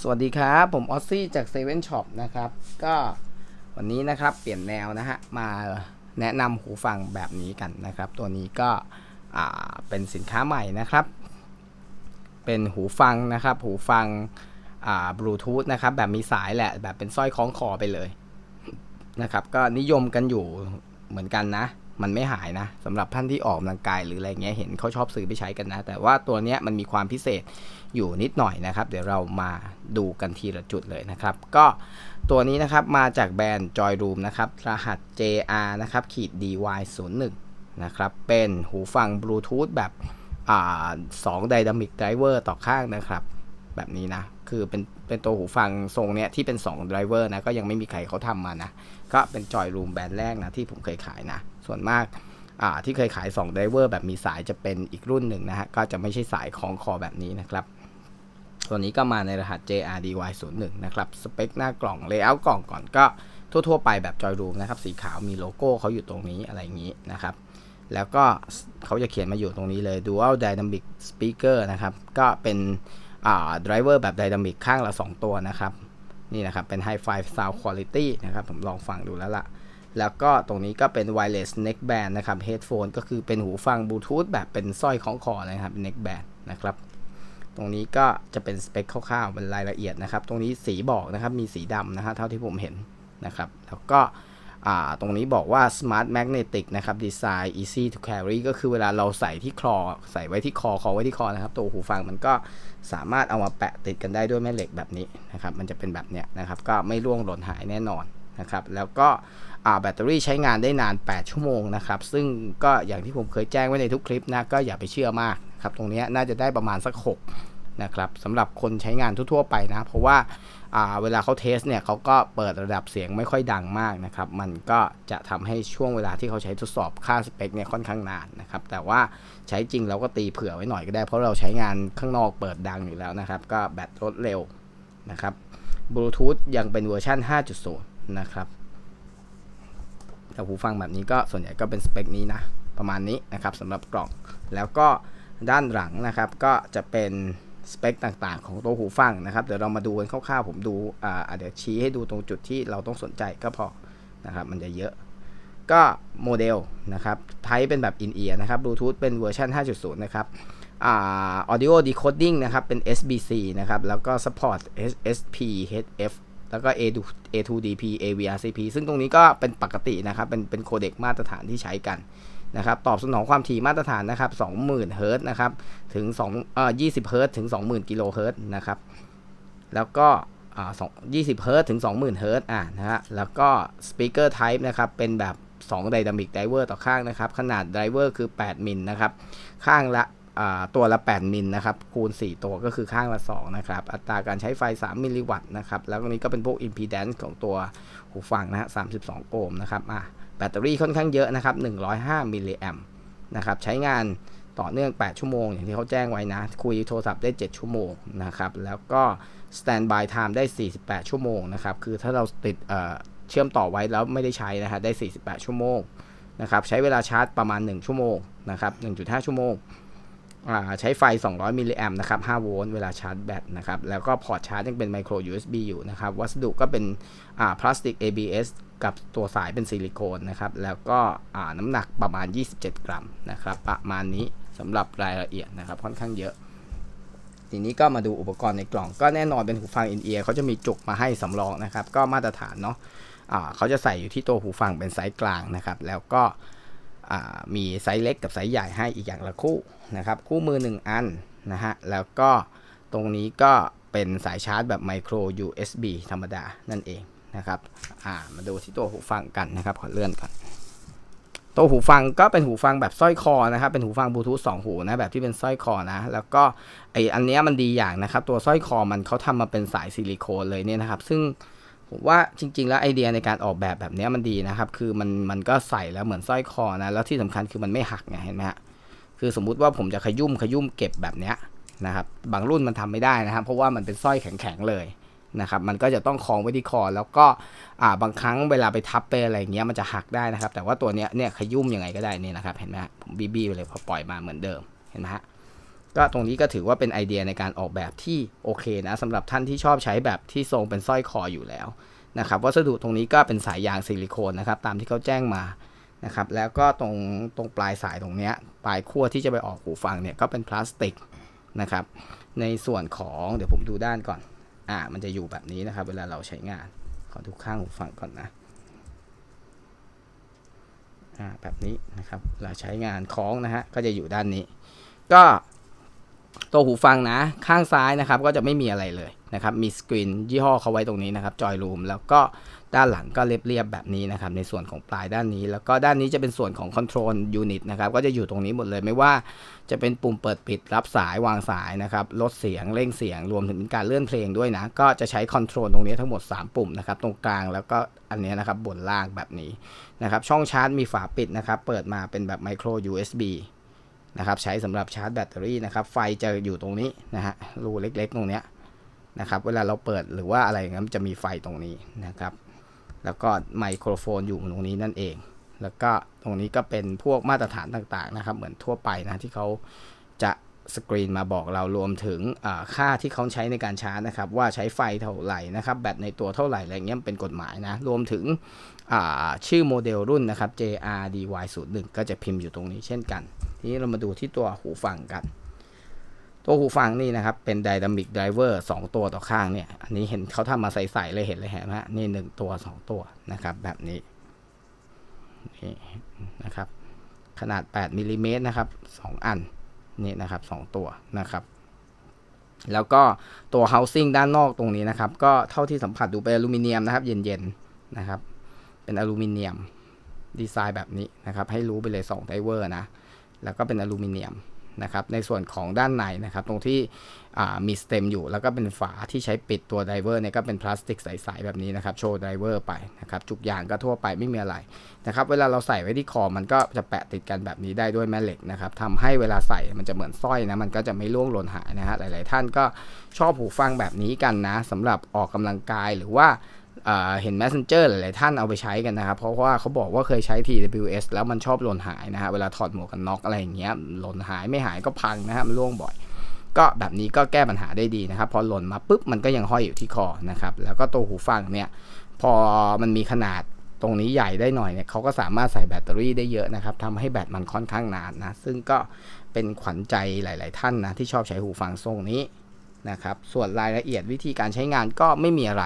สวัสดีครับ ผมออซซี่จากเซเว่นช็อปนะครับ ก็วันนี้นะครับเปลี่ยนแนวนะฮะ มาแนะนำหูฟังแบบนี้กันนะครับ ตัวนี้ก็เป็นสินค้าใหม่นะครับ เป็นหูฟังนะครับ หูฟังบลูทูธนะครับ แบบมีสายแหละ แบบเป็นสร้อยคล้องคอไปเลยนะครับ ก็นิยมกันอยู่เหมือนกันนะ มันไม่หายนะสำหรับท่านที่ออกกำลังกายหรืออะไรเงี้ยเห็นเขาชอบซื้อไปใช้กันนะ แต่ว่าตัวเนี้ยมันมีความพิเศษอยู่นิดหน่อยนะครับ เดี๋ยวเรามาดูกันทีละจุดเลยนะครับ ก็ตัวนี้นะครับมาจากแบรนด์ Joy Room นะครับ รหัส JR นะครับขีด DY01 นะครับ เป็นหูฟังบลูทูธแบบอ่าสองไดนามิกไดรเวอร์ต่อข้างนะครับ แบบนี้นะ คือเป็นเป็นตัวหูฟังทรงเนี้ยที่เป็น2ไดรเวอร์นะก็ยังไม่มีใครเขาทำมานะก็เป็นจอยรูมแบรนด์แรกนะที่ผมเคยขายนะ ส่วนมากอ่าที่เคยขาย2ไดรเวอร์แบบมีสายจะเป็นอีกรุ่นหนึ่งนะฮะก็จะไม่ใช่สายคล้องคอแบบนี้นะครับตัวนี้ก็มาในรหัส JRDY01 นะครับสเปคหน้ากล่องเลเยอร์กล่องก่อนก็ทั่ว ๆ ไปแบบจอยรูมนะครับสีขาวมีโลโก้เขาอยู่ตรงนี้อะไรอย่างนี้นะครับแล้วก็เขาจะเขียนมาอยู่ตรงนี้เลย Dual Dynamic Speaker นะครับก็เป็น อ่า driver แบบ Dynamic ข้างละ 2 ตัวนะครับ นี่นะครับ เป็น Hi-Fi Sound Quality นะครับ ผมลองฟังดูแล้วล่ะ แล้วก็ตรงนี้ก็เป็น Wireless Neckband นะครับ Headphone ก็คือเป็นหูฟังบลูทูธแบบเป็นสร้อยคล้องคอนะครับ Neckband นะครับ ตรงนี้ก็จะเป็นสเปคคร่าวๆเป็นรายละเอียดนะครับ ตรงนี้สีบอกนะครับ มีสีดำนะฮะเท่าที่ผมเห็นนะครับ แล้วก็ ตรงนี้บอกว่า smart magnetic นะครับ design easy to carry ก็คือเวลาเราใส่ที่คอใส่ไว้ที่คอคอไว้ที่คอนะครับ ตัวหูฟังมันก็สามารถเอามาแปะติดกันได้ด้วยแม่เหล็กแบบนี้นะครับ มันจะเป็นแบบเนี้ยนะครับ ก็ไม่ร่วงหล่นหายแน่นอนนะครับ แล้วก็แบตเตอรี่ใช้งานได้นาน 8 ชั่วโมงนะครับ ซึ่งก็อย่างที่ผมเคยแจ้งไว้ในทุกคลิปนะ ก็อย่าไปเชื่อมากครับ ตรงนี้น่าจะได้ประมาณสัก 6 นะครับสำหรับคนใช้งานทั่วๆไปนะ เพราะว่า เวลาเขาเทสเนี่ยเขาก็เปิดระดับเสียงไม่ค่อยดังมากนะครับ มันก็จะทำให้ช่วงเวลาที่เขาใช้ทดสอบค่าสเปคเนี่ยค่อนข้างนานนะครับ แต่ว่าใช้จริงเราก็ตีเผื่อไว้หน่อยก็ได้ เพราะเราใช้งานข้างนอกเปิดดังอยู่แล้วนะครับ ก็แบตลดเร็วนะครับบลูทูธยังเป็นเวอร์ชัน5.0 นะครับแต่หูฟังแบบนี้ก็ส่วนใหญ่ก็เป็นสเปคนี้นะ ประมาณนี้นะครับสำหรับกล่องแล้วก็ด้านหลังนะครับก็จะเป็น สเปคต่างๆ ของตัวหูฟังนะครับ เดี๋ยวเรามาดูกันคร่าวๆผมดูอ่าเดี๋ยวชี้ให้ดูตรงจุดที่เราต้องสนใจก็พอนะครับมันจะเยอะ ก็โมเดลนะครับไทป์เป็นแบบ in ear นะครับบลูทูธเป็นเวอร์ชัน5.0 นะครับอ่า audio decoding นะครับ เป็น SBC นะครับ แล้วก็ support SP HF แล้วก็ A2 A2DP AVRCP ซึ่งตรงนี้ก็เป็นปกตินะครับ เป็นเป็นโคเดกมาตรฐานที่ใช้กัน นะครับตอบสนองความถี่มาตรฐานนะครับ20,000เฮิร์ต์นะครับถึง2เอ่อ20เฮิร์ตถึง 20,000กิโลเฮิร์ตนะครับแล้วก็อ่า2 20เฮิร์ตถึง 20,000เฮิร์ตอ่านะฮะแล้วก็ speaker type นะครับเป็นแบบ2 dynamic driver ต่อข้างนะครับ ขนาด driver คือ 8มิลนะครับ ข้างละอ่าตัวละ 8 มิลนะครับ คูณ 4 ตัวก็คือข้างละ 2 นะครับ อัตราการใช้ไฟ 3 มิลลิวัตต์นะครับ แล้วก็นี้ก็เป็นพวก impedance ของตัวหูฟังนะฮะ32 โอห์มนะครับอ่า แบตเตอรี่ค่อนข้างเยอะนะครับ 105 มิลลิแอมนะครับ ใช้งานต่อเนื่อง 8 ชั่วโมง อย่างที่เขาแจ้งไว้นะ คุยโทรศัพท์ได้ 7 ชั่วโมงนะครับ แล้วก็ standby time ได้ 48 ชั่วโมงนะครับ คือถ้าเราติดเเชื่อมต่อไว้แล้วไม่ได้ใช้นะฮะได้ 48 ชั่วโมงนะครับ ใช้เวลาชาร์จประมาณ 1 ชั่วโมงนะครับ 1.5 ชั่วโมง ใช้ไฟ 200 มิลลิแอมนะครับ 5 โวลต์ เวลาชาร์จแบตนะครับ แล้วก็พอร์ตชาร์จยังเป็นไมโคร USB อยู่นะครับ วัสดุก็เป็นอ่าพลาสติก ABS กับตัวสายเป็นซิลิโคนนะครับ แล้วก็น้ำหนักประมาณ 27 กรัมนะครับ ประมาณนี้สำหรับรายละเอียดนะครับ ค่อนข้างเยอะ ทีนี้ก็มาดูอุปกรณ์ในกล่อง ก็แน่นอนเป็นหูฟังอินเอียร์เขาจะมีจุกมาให้สำรองนะครับ ก็มาตรฐานเนาะอ่าเขาจะใส่อยู่ที่ตัวหูฟังเป็นไซส์กลางนะครับ แล้วก็มีไซส์เล็กกับไซส์ใหญ่ให้อีกอย่างละคู่นะครับ คู่มือ 1 อันนะฮะ แล้วก็ตรงนี้ก็เป็นสายชาร์จแบบไมโคร USB ธรรมดานั่นเอง นะครับ อ่า มาดูที่ตัวหูฟังกันนะครับ ขอเลื่อนก่อน ตัวหูฟังก็เป็นหูฟังแบบสร้อยคอนะครับ เป็นหูฟังบลูทูธ2หูนะ แบบที่เป็นสร้อยคอนะ แล้วก็ไออันนี้มันดีอย่างนะครับ ตัวสร้อยคอมันเขาทำมาเป็นสายซิลิโคนเลยเนี่ยนะครับ ซึ่งผมว่าจริง ๆ แล้วไอเดียในการออกแบบแบบนี้มันดีนะครับ คือมันมันก็ใส่แล้วเหมือนสร้อยคอนะ แล้วที่สำคัญคือมันไม่หักไงเห็นไหมฮะ คือสมมุติว่าผมจะขยุ่มขยุ่มเก็บแบบเนี้ยนะครับ บางรุ่นมันทำไม่ได้นะครับ เพราะว่ามันเป็นสร้อยแข็งๆเลย นะครับมันก็จะต้องคล้องไว้ที่คอ แล้วก็อ่าบางครั้งเวลาไปทับไปอะไรอย่างเงี้ยมันจะหักได้นะครับ แต่ว่าตัวเนี้ยเนี่ยขยุ่มยังไงก็ได้นี่นะครับเห็นไหมผมบีบีไปเลยพอปล่อยมาเหมือนเดิมเห็นไหมฮะก็ตรงนี้ก็ถือว่าเป็นไอเดียในการออกแบบที่โอเคนะสำหรับท่านที่ชอบใช้แบบที่ทรงเป็นสร้อยคออยู่แล้วนะครับวัสดุตรงนี้ก็เป็นสายยางซิลิโคนนะครับตามที่เขาแจ้งมานะครับแล้วก็ตรงตรงปลายสายตรงเนี้ยปลายขั้วที่จะไปออกหูฟังเนี่ยก็เป็นพลาสติกนะครับในส่วนของเดี๋ยวผมดูด้านก่อน อ่ามันจะอยู่แบบนี้นะครับ เวลาเราใช้งาน ขอทุกข้างหูฟังก่อนนะอ่าแบบนี้นะครับเราใช้งานคล้องนะฮะก็จะอยู่ด้านนี้ ก็ตัวหูฟังนะ ข้างซ้ายนะครับก็จะไม่มีอะไรเลยนะครับ มีสกรีนยี่ห้อเขาไว้ตรงนี้นะครับจอยรูมแล้วก็ ด้านหลังก็เรียบๆแบบนี้นะครับ ในส่วนของปลายด้านนี้ แล้วก็ด้านนี้จะเป็นส่วนของ Control Unit นะครับ ก็จะอยู่ตรงนี้หมดเลยไม่ว่าจะเป็นปุ่มเปิดปิดรับสายวางสายนะครับลดเสียงเร่งเสียงรวมถึงการเลื่อนเพลงด้วยนะ ก็จะใช้คอนโทรลตรงนี้ทั้งหมด 3 ปุ่มนะครับ ตรงกลางแล้วก็อันนี้นะครับบนล่างแบบนี้นะครับ ช่องชาร์จมีฝาปิดนะครับ เปิดมาเป็นแบบ Micro USB นะครับใช้สำหรับชาร์จแบตเตอรี่นะครับ ไฟจะอยู่ตรงนี้นะฮะรูเล็กๆ ตรงเนี้ยนะครับ เวลาเราเปิดหรือว่าอะไรงเงี้ยมันจะมีไฟตรงนี้นะครับ แล้วก็ไมโครโฟนอยู่ตรงนี้นั่นเอง แล้วก็ตรงนี้ก็เป็นพวกมาตรฐานต่างๆนะครับ เหมือนทั่วไปนะที่เขาจะสกรีนมาบอกเรารวมถึงค่าที่เขาใช้ในการชาร์จนะครับ ว่าใช้ไฟเท่าไหร่นะครับ แบตในตัวเท่าไหร่อะไรเงี้ยเป็นกฎหมายนะ รวมถึงชื่อโมเดลรุ่นนะครับ JRDY01 ก็จะพิมพ์อยู่ตรงนี้เช่นกัน ทีนี้เรามาดูที่ตัวหูฟังกัน ตัวหูฟังนี่นะครับ เป็น Dynamic Driver 2ตัวต่อข้างเนี่ย อันนี้เห็นเขาทำมาใส่ๆเลยเห็นเลยเห็นไหมฮะนี่1ตัว2ตัวนะครับ แบบนี้นี่นะครับ ขนาด 8มิลลิเมตรนะครับ 2 อันนี่นะครับ 2 ตัวนะครับ แล้วก็ตัว housing ด้านนอกตรงนี้นะครับ ก็เท่าที่สัมผัสดูเป็นอลูมิเนียมนะครับ เย็นๆนะครับ เป็นอลูมิเนียมดีไซน์แบบนี้นะครับ ให้รู้ไปเลย2ไดเวอร์นะ แล้วก็เป็นอลูมิเนียม นะครับในส่วนของด้านในนะครับตรงที่มีสเต็มอยู่แล้วก็เป็นฝาที่ใช้ปิดตัวไดเวอร์เนี่ยก็เป็นพลาสติกใสๆแบบนี้นะครับโชว์ไดเวอร์ไปนะครับจุกยางก็ทั่วไปไม่มีอะไรนะครับเวลาเราใส่ไว้ที่คอมันก็จะแปะติดกันแบบนี้ได้ด้วยแม่เหล็กนะครับทำให้เวลาใส่มันจะเหมือนสร้อยนะมันก็จะไม่ล่วงหล่นหายนะฮะหลาย ๆ ท่านก็ชอบหูฟังแบบนี้กันนะสำหรับออกกำลังกายหรือว่า เห็น Messenger หลายๆท่านเอาไปใช้กันนะครับ เพราะว่าเขาบอกว่าเคยใช้ TWS แล้วมันชอบหล่นหายนะฮะเวลาถอดหมวกกันน็อกอะไรอย่างเงี้ยหล่นหายไม่หายก็พังนะฮะมันร่วงบ่อย ก็แบบนี้ก็แก้ปัญหาได้ดีนะครับ พอหล่นมาปุ๊บมันก็ยังห้อยอยู่ที่คอนะครับแล้วก็ตัวหูฟังเนี่ยพอมันมีขนาดตรงนี้ใหญ่ได้หน่อยเนี่ยเขาก็สามารถใส่แบตเตอรี่ได้เยอะนะครับทำให้แบตมันค่อนข้างนานนะ ซึ่งก็เป็นขวัญใจหลาย ๆ ท่านนะที่ชอบใช้หูฟังทรงนี้นะครับ ส่วนรายละเอียดวิธีการใช้งานก็ไม่มีอะไร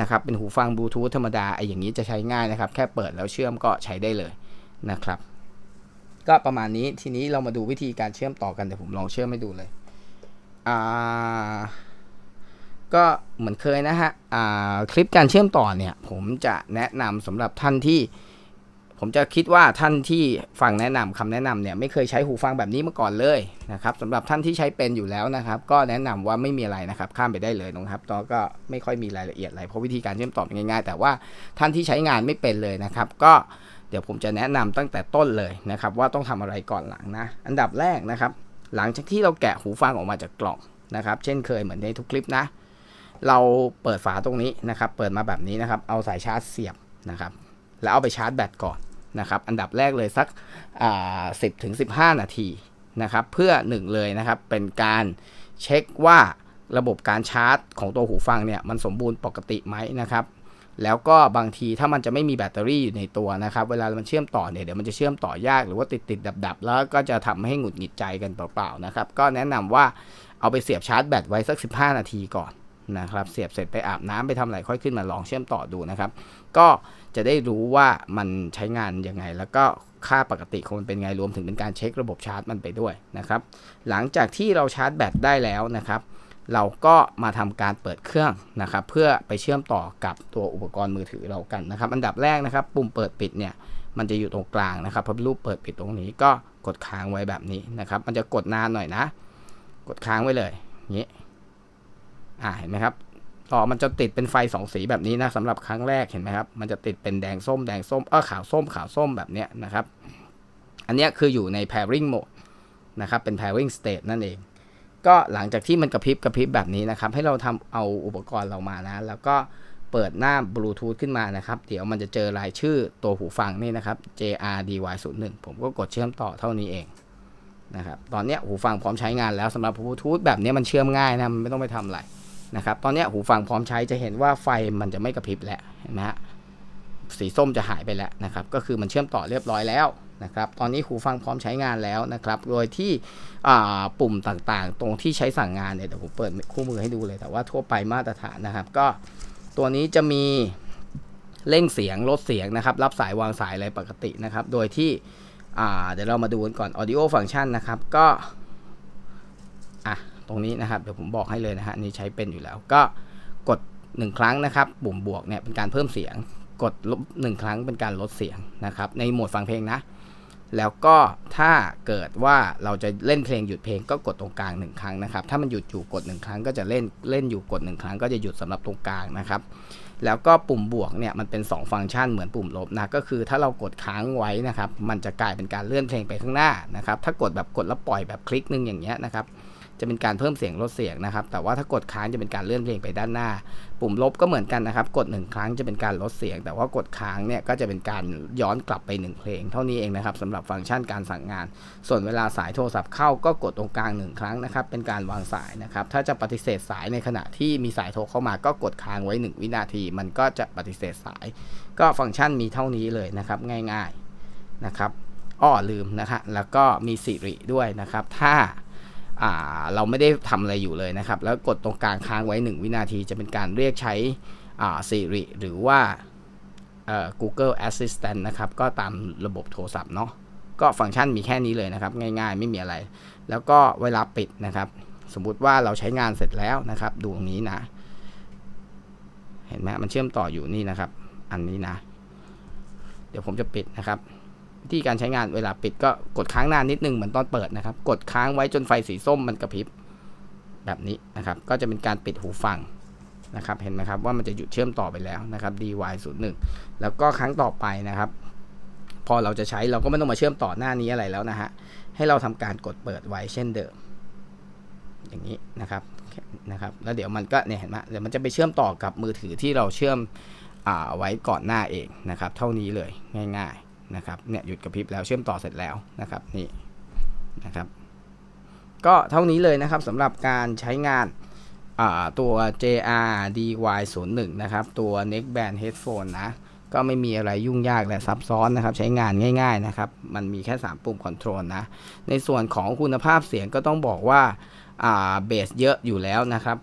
นะครับเป็นหูฟังบลูทูธธรรมดาไออย่างนี้จะใช้ง่ายนะครับ แค่เปิดแล้วเชื่อมก็ใช้ได้เลยนะครับ ก็ประมาณนี้ทีนี้เรามาดูวิธีการเชื่อมต่อกันเดี๋ยวผมลองเชื่อมให้ดูเลยอ่าก็เหมือนเคยนะฮะอ่าคลิปการเชื่อมต่อเนี่ย ผมจะแนะนำสำหรับท่านที่ ผมจะคิดว่าท่านที่ฟังแนะนำคำแนะนำเนี่ยไม่เคยใช้หูฟังแบบนี้มาก่อนเลยนะครับสำหรับท่านที่ใช้เป็นอยู่แล้วนะครับ ก็แนะนำว่าไม่มีอะไรนะครับ ข้ามไปได้เลยนะครับตอก็ไม่ค่อยมีรายละเอียดอะไรเพราะวิธีการเชื่อมต่อง่ายๆ แต่ว่าท่านที่ใช้งานไม่เป็นเลยนะครับ ก็เดี๋ยวผมจะแนะนำตั้งแต่ต้นเลยนะครับ ว่าต้องทำอะไรก่อนหลังนะ อันดับแรกนะครับ หลังจากที่เราแกะหูฟังออกมาจากกล่องนะครับ เช่นเคยเหมือนในทุกคลิปนะ เราเปิดฝาตรงนี้นะครับ เปิดมาแบบนี้นะครับ เอาสายชาร์จเสียบนะครับ แล้วเอาไปชาร์จแบตก่อน นะครับ อันดับแรกเลยสักสิบถึงสิบห้านาทีนะครับเพื่อหนึ่งเลยนะครับเป็นการเช็คว่าระบบการชาร์จของตัวหูฟังเนี่ยมันสมบูรณ์ปกติไหมนะครับแล้วก็บางทีถ้ามันจะไม่มีแบตเตอรี่อยู่ในตัวนะครับ เวลามันเชื่อมต่อเนี่ยเดี๋ยวมันจะเชื่อมต่อยากหรือว่าติดติดดับดับแล้วก็จะทำให้หงุดหงิดใจกันเปล่าๆนะครับ ก็แนะนำว่าเอาไปเสียบชาร์จแบตไว้สัก 15 นาทีก่อน นะครับเสียบเสร็จไปอาบน้ำไปทำอะไรค่อยขึ้นมาลองเชื่อมต่อดูนะครับ ก็จะได้รู้ว่ามันใช้งานยังไง แล้วก็ค่าปกติของมันเป็นไงรวมถึงเป็นการเช็คระบบชาร์จมันไปด้วยนะครับ หลังจากที่เราชาร์จแบตได้แล้วนะครับ เราก็มาทำการเปิดเครื่องนะครับ เพื่อไปเชื่อมต่อกับตัวอุปกรณ์มือถือเรากันนะครับ อันดับแรกนะครับ ปุ่มเปิดปิดเนี่ยมันจะอยู่ตรงกลางนะครับพอรูปเปิดปิดตรงนี้ก็กดค้างไว้แบบนี้นะครับ มันจะกดนานหน่อยนะ กดค้างไว้เลยอย่างนี้ อ่าเห็นไหมครับต่อมันจะติดเป็นไฟสองสีแบบนี้นะสำหรับครั้งแรกเห็นไหมครับ มันจะติดเป็นแดงส้มแดงส้มเออขาวส้มขาวส้มแบบเนี้ยนะครับ อันนี้คืออยู่ใน pairing mode นะครับเป็น pairing state นั่นเอง ก็หลังจากที่มันกระพริบกระพริบแบบนี้นะครับ ให้เราทำเอาอุปกรณ์เรามานะ แล้วก็เปิดหน้าบลูทูธขึ้นมานะครับ เดี๋ยวมันจะเจอรายชื่อตัวหูฟังนี่นะครับ JRDY01 ผมก็กดเชื่อมต่อเท่านี้เองนะครับ ตอนนี้หูฟังพร้อมใช้งานแล้วสำหรับบลูทูธแบบนี้มันเชื่อมง่ายนะ มันไม่ต้องไปทำอะไร นะครับตอนนี้หูฟังพร้อมใช้จะเห็นว่าไฟมันจะไม่กระพริบแล้วเห็นไหมฮะสีส้มจะหายไปแล้วนะครับก็คือมันเชื่อมต่อเรียบร้อยแล้วนะครับตอนนี้หูฟังพร้อมใช้งานแล้วนะครับโดยที่ปุ่มต่างๆ ตรงที่ใช้สั่งงานเนี่ยเดี๋ยวผมเปิดคู่มือให้ดูเลยแต่ว่าทั่วไปมาตรฐานนะครับ ก็ตัวนี้จะมีเร่งเสียงลดเสียงนะครับรับสายวางสายอะไรปกตินะครับ โดยที่เดี๋ยวเรามาดูกันก่อน audio function นะครับก็ ตรงนี้นะครับ เดี๋ยวผมบอกให้เลยนะฮะนี่ใช้เป็นอยู่แล้ว ก็กด 1 ครั้งนะครับ ปุ่มบวกเนี่ยเป็นการเพิ่มเสียง กดลบ1ครั้งเป็นการลดเสียงนะครับ ในโหมดฟังเพลงนะ แล้วก็ถ้าเกิดว่าเราจะเล่นเพลงหยุดเพลงก็กดตรงกลาง1ครั้งนะครับ ถ้ามันหยุดอยู่กด1ครั้งก็จะเล่นเล่นอยู่กด1ครั้งก็จะหยุดสำหรับตรงกลางนะครับแล้วก็ปุ่มบวกเนี่ยมันเป็น 2 ฟังก์ชันเหมือนปุ่มลบนะก็คือถ้าเรากดค้างไว้นะครับ มันจะกลายเป็นการเลื่อนเพลงไปข้างหน้านะครับ ถ้ากดแบบกดแล้วปล่อยแบบคลิกนึงอย่างเงี้ยนะครับ จะเป็นการเพิ่มเสียงลดเสียงนะครับ แต่ว่าถ้ากดค้างจะเป็นการเลื่อนเพลงไปด้านหน้า ปุ่มลบก็เหมือนกันนะครับ กด 1 ครั้งจะเป็นการลดเสียง แต่ว่ากดค้างเนี่ยก็จะเป็นการย้อนกลับไป 1 เพลง เท่านี้เองนะครับสำหรับฟังก์ชันการสั่งงาน ส่วนเวลาสายโทรศัพท์เข้าก็กดตรงกลาง 1 ครั้งนะครับ เป็นการวางสายนะครับ ถ้าจะปฏิเสธสายในขณะที่มีสายโทรเข้ามาก็กดค้างไว้ 1 วินาที มันก็จะปฏิเสธสาย ก็ฟังก์ชันมีเท่านี้เลยนะครับ ง่าย ๆนะครับอ้อลืมนะฮะแล้วก็มีสิริด้วยนะครับ ถ้า เราไม่ได้ทำอะไรอยู่เลยนะครับ แล้วกดตรงกลางค้างไว้ 1 วินาทีจะเป็นการเรียกใช้ Siri หรือว่า Google Assistant นะครับ ก็ตามระบบโทรศัพท์เนาะก็ฟังก์ชันมีแค่นี้เลยนะครับ ง่ายๆ ไม่มีอะไร แล้วก็เวลาปิดนะครับ สมมุติว่าเราใช้งานเสร็จแล้วนะครับ ดูตรงนี้นะ เห็นไหมมันเชื่อมต่ออยู่นี่นะครับ อันนี้นะ เดี๋ยวผมจะปิดนะครับ วิธีการใช้งานเวลาปิดก็กดค้างนานนิดนึงเหมือนตอนเปิดนะครับ กดค้างไว้จนไฟสีส้มมันกระพริบแบบนี้นะครับ ก็จะเป็นการปิดหูฟังนะครับ เห็นไหมครับว่ามันจะหยุดเชื่อมต่อไปแล้วนะครับ DY01 แล้วก็ครั้งต่อไปนะครับ พอเราจะใช้เราก็ไม่ต้องมาเชื่อมต่อหน้านี้อะไรแล้วนะฮะ ให้เราทำการกดเปิดไว้เช่นเดิม อย่างนี้นะครับ นะครับ แล้วเดี๋ยวมันก็เนี่ยเห็นไหมเดี๋ยวมันจะไปเชื่อมต่อกับมือถือที่เราเชื่อมอ่าไว้ก่อนหน้าเองนะครับ เท่านี้เลยง่าย ๆ นะครับเนี่ยหยุดกระพริบแล้วเชื่อมต่อเสร็จแล้วนะครับนี่นะครับ ก็เท่านี้เลยนะครับสำหรับการใช้งานตัว JR DY01 นะครับตัว neckband headphone นะก็ไม่มีอะไรยุ่งยากและซับซ้อนนะครับ ใช้งานง่ายๆนะครับ มันมีแค่ 3 ปุ่มคอนโทรลนะ ในส่วนของคุณภาพเสียงก็ต้องบอกว่าเบสเยอะอยู่แล้วนะครับ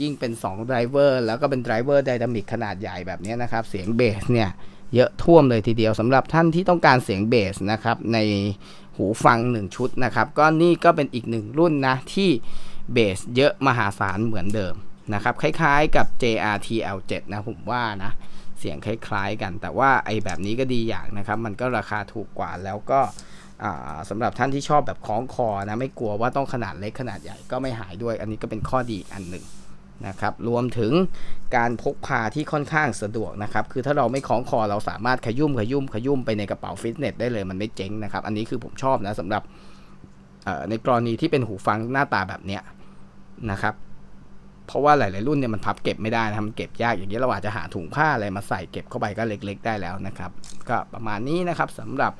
ยิ่งเป็น2ไดรเวอร์แล้วก็เป็นไดรเวอร์ไดนามิกขนาดใหญ่แบบนี้นะครับ เสียงเบสเนี่ย เยอะท่วมเลยทีเดียวสำหรับท่านที่ต้องการเสียงเบสนะครับในหูฟัง 1 ชุดนะครับ ก็นี่ก็เป็นอีกหนึ่งรุ่นนะที่เบสเยอะมหาศาลเหมือนเดิมนะครับ คล้ายๆกับ JRTL7 นะผมว่านะเสียงคล้ายๆกัน แต่ว่าไอ้แบบนี้ก็ดีอย่างนะครับ มันก็ราคาถูกกว่าแล้วก็สำหรับท่านที่ชอบแบบคล้องคอนะไม่กลัวว่าต้องขนาดเล็กขนาดใหญ่ก็ไม่หายด้วย อันนี้ก็เป็นข้อดีอันหนึ่ง นะครับรวมถึงการพกพาที่ค่อนข้างสะดวกนะครับคือถ้าเราไม่คล้องคอเราสามารถขยุ่มขยุ่มขยุ่มไปในกระเป๋าฟิตเนสได้เลยมันไม่เจ๊งนะครับ อันนี้คือผมชอบนะสำหรับในกรณีที่เป็นหูฟังหน้าตาแบบเนี้ยนะครับเพราะว่าหลาย ๆ รุ่นเนี่ยมันพับเก็บไม่ได้นะมันเก็บยากอย่างนี้เราอาจจะหาถุงผ้าอะไรมาใส่เก็บเข้าไปก็เล็ก ๆ ได้แล้วนะครับ ก็ประมาณนี้นะครับสำหรับ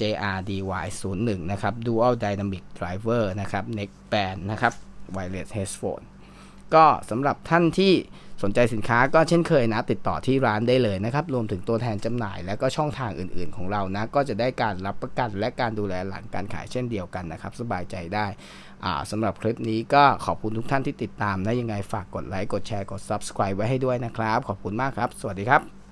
JRDY01 นะครับ Dual Dynamic Driver นะครับ Neck Band นะครับ Wireless Headphone ก็สำหรับท่านที่สนใจสินค้าก็เช่นเคยนะ ติดต่อที่ร้านได้เลยนะครับ รวมถึงตัวแทนจำหน่ายและก็ช่องทางอื่นๆของเรานะ ก็จะได้การรับประกันและการดูแลหลังการขายเช่นเดียวกันนะครับ สบายใจได้สำหรับคลิปนี้ก็ขอบคุณทุกท่านที่ติดตามนะยังไงฝากกดไลค์กดแชร์กด Subscribe ไว้ให้ด้วยนะครับ ขอบคุณมากครับ สวัสดีครับ